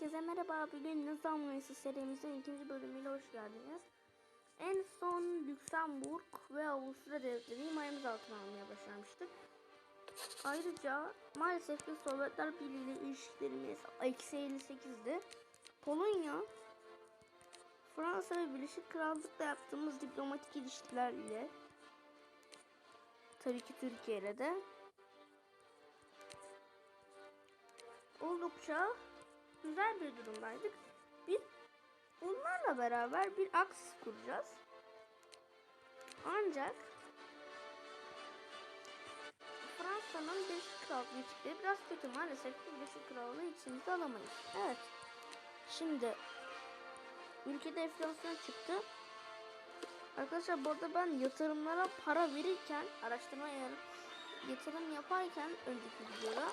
Herkese merhaba. Bugün Nizam Mühendisi serimizin ikinci bölümüyle hoş geldiniz. En son Lüksemburg ve Avusturya devletleri himayemiz altına almaya başlamıştık. Ayrıca maalesef ki Sovyetler Birliği ile ilişkilerimiz eksi 58'di. Polonya, Fransa ve Birleşik Krallık'la yaptığımız diplomatik ilişkiler ile tabii ki Türkiye de oldukça güzel bir durumdaydık. Biz bunlarla beraber bir aksis kuracağız. Ancak Fransa'nın Birleşik Krallığı ilişkileri biraz kötü. Maalesef Birleşik Krallığı içimize alamayız. Evet. Şimdi ülkede enflasyon çıktı. Arkadaşlar bu arada ben yatırımlara para verirken, araştırma yatırım yaparken önceki videoda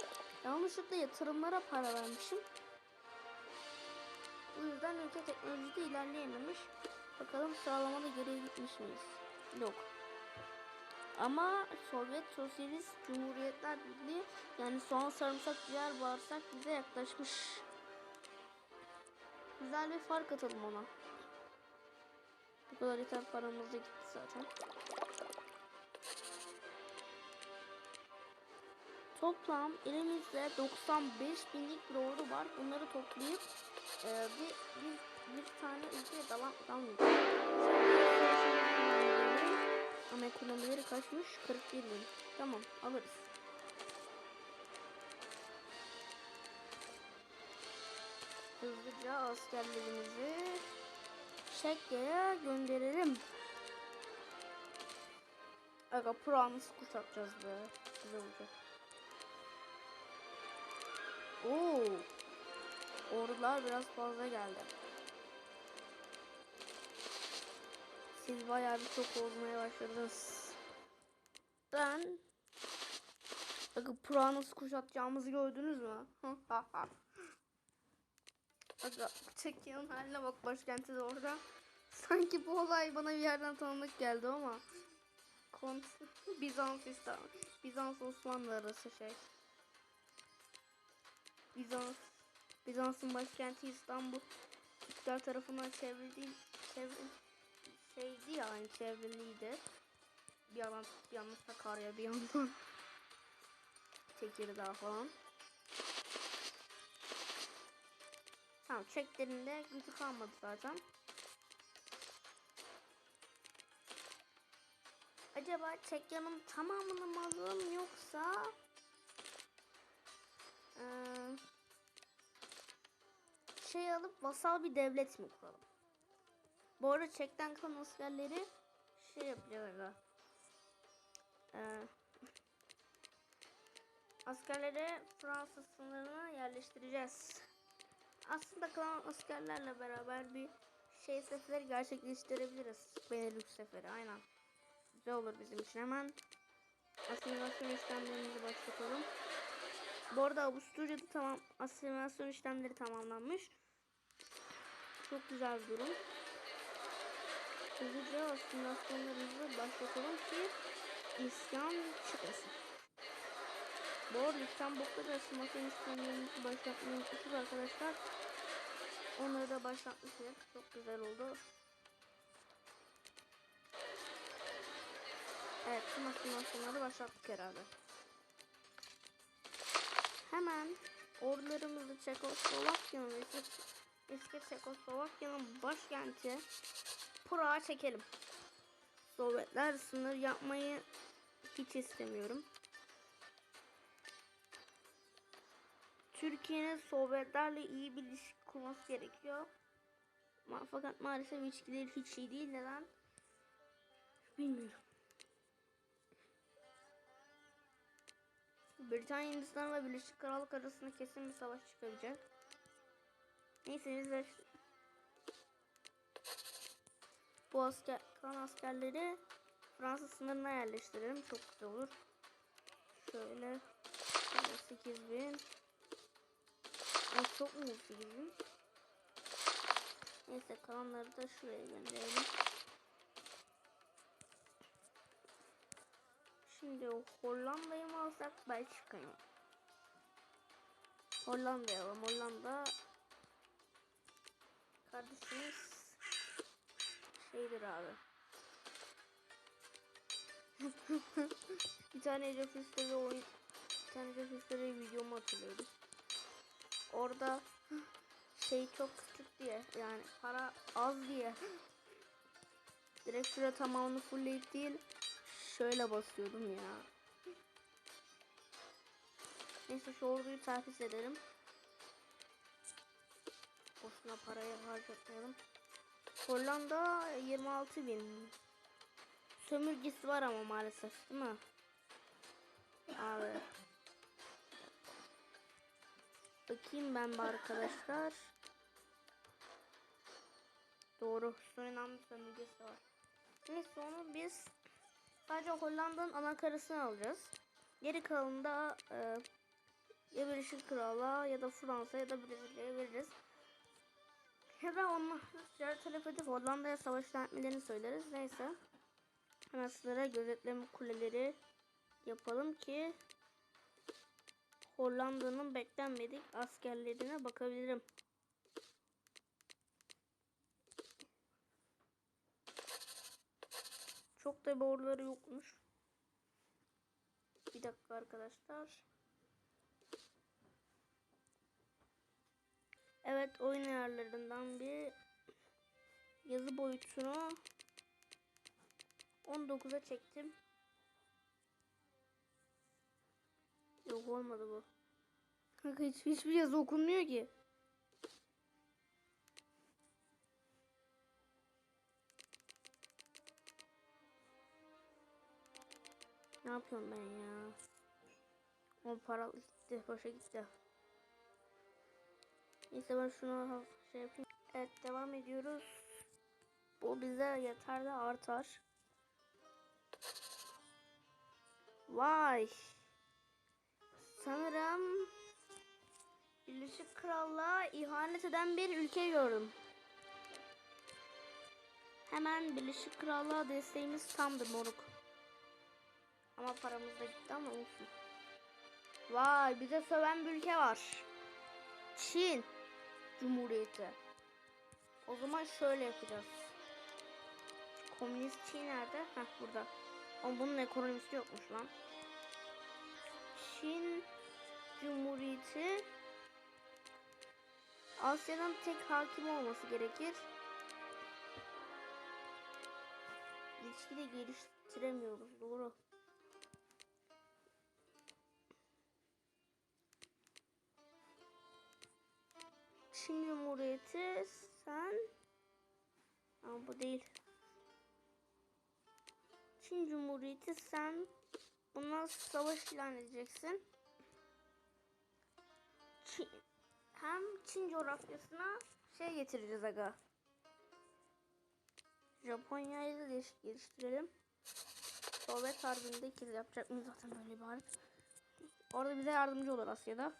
yanlışlıkla yatırımlara para vermişim. Bu yüzden ülke teknolojide ilerleyememiş. Bakalım sıralamada geriye gitmiş miyiz? Yok. Ama Sovyet Sosyalist Cumhuriyetler Birliği yani soğan sarımsak ciğer bağırsak bize yaklaşmış. Güzel bir fark atalım ona. Bu kadar yeter paramız da gitti zaten. Toplam elimizde 95 binlik bir ordu var. Bunları toplayıp e, bir, bir, bir tane ülkeye dalan dalmayacağız. Ama ekonomileri kaçmış? 41 bin. Tamam alırız. Hızlıca askerlerimizi Çekya'ya gönderelim. Aga Pırağımızı kuşatacağız be. Güzel olacak. Oo. Ordular biraz fazla geldi. Siz bayağı bir çok olmaya başladınız. Ben Aga Pırağ nasıl kuşatacağımızı gördünüz mü? Aga Çekya'nın haline bak başkenti de orada. Sanki bu olay bana bir yerden tanıdık geldi ama. Kont Bizans İstanbul. Bizans Osmanlı arası şey. Bizans Bizans'ın başkenti İstanbul Türkler tarafından çevrildi çevri, şeydi yani çevriliydi. Bir yandan bir yandan Sakarya bir yandan Tekirdağ falan. Tamam çeklerinde gücü kalmadı zaten. Acaba Çekya'nın tamamını mı alalım yoksa ee, şey alıp vasal bir devlet mi kuralım? Bu arada Çek'ten kalan askerleri şey yapacağız. Ee, askerleri Fransız sınırına yerleştireceğiz. Aslında kalan askerlerle beraber bir şey seferi gerçekleştirebiliriz. Benelux seferi aynen. Güzel olur bizim için. Hemen asimilasyon işlemlerimizi başlatalım. Bu arada Avusturya'da tamam asimilasyon işlemleri tamamlanmış. Çok güzel bir durum. Hızlıca asimilasyonlarımızı başlatalım ki isyan çıkmasın. Bu arada Lüksemburg'da da asimilasyon işlemlerimizi başlatmayı unutmuşuz arkadaşlar. Onları da başlatmışız. Çok güzel oldu. Evet tüm asimilasyonları başlattık herhalde. Hemen ordularımızı Çekoslovakya'nın eski, eski Çekoslovakya'nın başkenti Prag'a çekelim. Sovyetler sınır yapmayı hiç istemiyorum. Türkiye'nin Sovyetlerle iyi bir ilişki kurması gerekiyor. Fakat maalesef ilişkileri hiç iyi değil. Neden? Bilmiyorum. Britanya, Hindistan ve Birleşik Krallık arasında kesin bir savaş çıkabilecek. Neyse biz de bu asker, kalan askerleri Fransa sınırına yerleştirelim. Çok güzel olur. Şöyle 8 bin. Ay çok mu 8 bin? Neyse kalanları da şuraya gönderelim. Şimdi Hollanda'yı mı alsak Belçika'yı mı? Hollanda'yı alalım. Hollanda kardeşimiz şeydir abi. bir tane Age oyun bir tane Age videomu hatırlıyorum. Orada şey çok küçük diye yani para az diye direkt şuraya tamamını fullleyip değil şöyle basıyordum ya. Neyse şu orduyu tahsis edelim. Boşuna parayı harcatmayalım. Hollanda 26 bin. Sömürgesi var ama maalesef değil mi? Abi. Bakayım ben bir arkadaşlar. Doğru. Surinam sömürgesi var. Neyse onu biz sadece Hollanda'nın anakarasını alacağız. Geri kalanını da e, ya Birleşik Krallığa ya da Fransa ya da Brezilya'ya veririz. Da onlar ticaret talep edip Hollanda'ya savaş ilan etmelerini söyleriz. Neyse. Hemen sınıra gözetleme kuleleri yapalım ki Hollanda'nın beklenmedik askerlerine bakabilirim. Çok da bir orduları yokmuş. Bir dakika arkadaşlar. Evet oyun ayarlarından bir yazı boyutunu 19'a çektim. Yok olmadı bu. Kanka hiç, hiçbir yazı okunmuyor ki. Ne yapıyorum ben ya? O para gitti, boşa gitti. Neyse ben şunu şey yapayım. Evet devam ediyoruz. Bu bize yeter de artar. Vay. Sanırım Birleşik Krallığa ihanet eden bir ülke gördüm. Hemen Birleşik Krallığa desteğimiz tamdır moruk. Ama paramız da gitti ama olsun. Vay bize söven bir ülke var. Çin Cumhuriyeti. O zaman şöyle yapacağız. Komünist Çin nerede? Heh burada. Ama bunun ekonomisi yokmuş lan. Çin Cumhuriyeti Asya'dan tek hakim olması gerekir. İlişki de geliştiremiyoruz. Doğru. Çin Cumhuriyeti sen Ama bu değil. Çin Cumhuriyeti sen buna savaş ilan edeceksin. Çin, hem Çin coğrafyasına şey getireceğiz aga. Japonya'yı da geliş- geliştirelim. Sovyet Harbi'nde yapacak mıyız zaten böyle bir harp. Orada bize yardımcı olur Asya'da.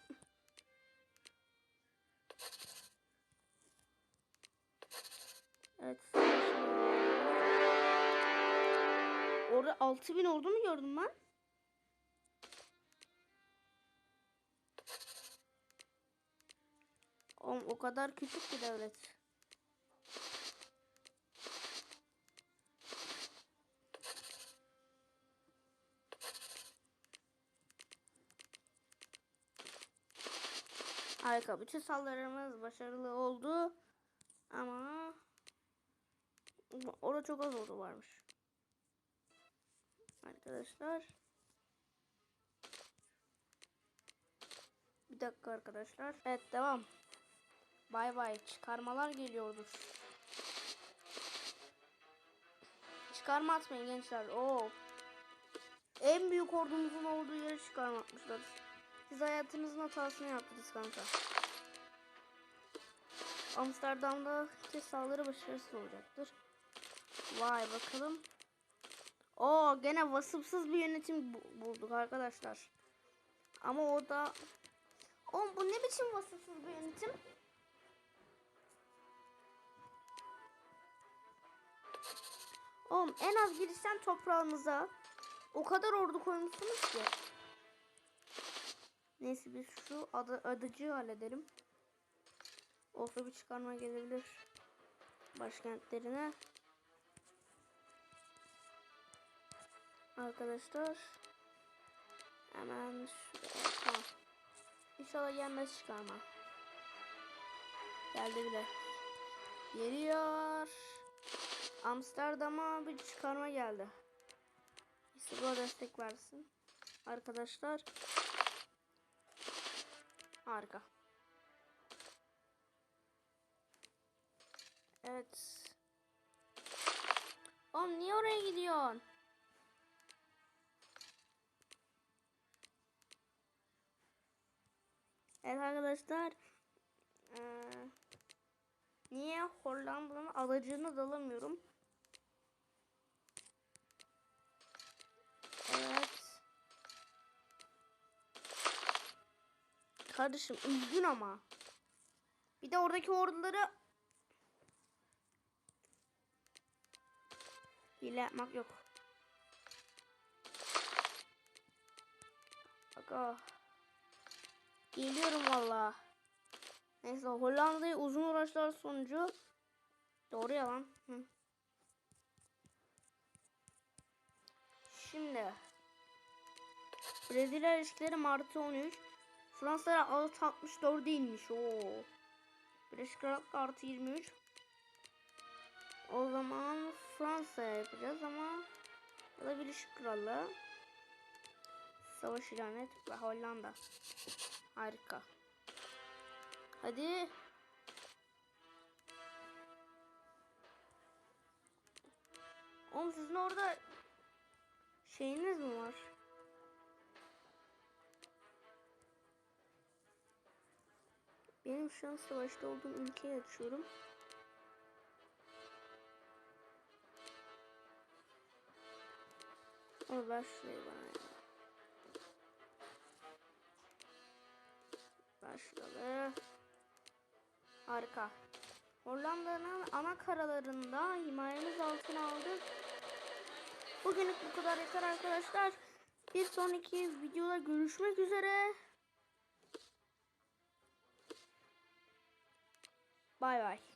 Evet. Orada 6000 ordu mu gördüm ben? Oğlum o kadar küçük bir devlet. Harika. Bütün saldırılarımız başarılı oldu. Orada çok az ordu varmış. Arkadaşlar. Bir dakika arkadaşlar. Evet devam. Bay bay. Çıkarmalar geliyordur. Çıkarma atmayın gençler. Oo. En büyük ordumuzun olduğu yere çıkarma atmışlar. Siz hayatınızın hatasını yaptınız kanka. Amsterdam'da saldırı başarısız olacaktır. Vay bakalım. Oo gene vasıfsız bir yönetim bu- bulduk arkadaşlar. Ama o da Oğlum bu ne biçim vasıfsız bir yönetim? Oğlum en az girişten toprağınıza o kadar ordu koymuşsunuz ki. Neyse biz şu adı, adıcıyı halledelim. Olsa bir çıkarma gelebilir. başkentlerine. Arkadaşlar. Hemen şuraya. Tamam. İnşallah gelmez çıkarma. Geldi bile. Geliyor. Amsterdam'a bir çıkarma geldi. Bu destek versin. Arkadaşlar. Harika. Evet. Oğlum niye oraya gidiyorsun? Evet arkadaşlar. Ee, niye Hollanda'nın alacağını da alamıyorum. Evet. Kardeşim üzgün ama. Bir de oradaki orduları hile yapmak yok. Aga. Geliyorum valla. Neyse Hollanda'yı uzun uğraşlar sonucu doğru yalan. Hı. Şimdi Brezilya ilişkileri Martı 13 Fransa artı 64 değilmiş. Oo. Birleşik Krallık artı 23. O zaman Fransa yapacağız ama ya da Birleşik Krallığı savaş ilan et ve Hollanda. Harika. Hadi. Oğlum sizin orada şeyiniz mi var? Benim şu an savaşta olduğum ülkeyi açıyorum. Ama ver şurayı şuraları. Harika. Hollanda'nın ana karalarında himayemiz altına aldık. Bugünlük bu kadar yeter arkadaşlar. Bir sonraki videoda görüşmek üzere. Bay bay.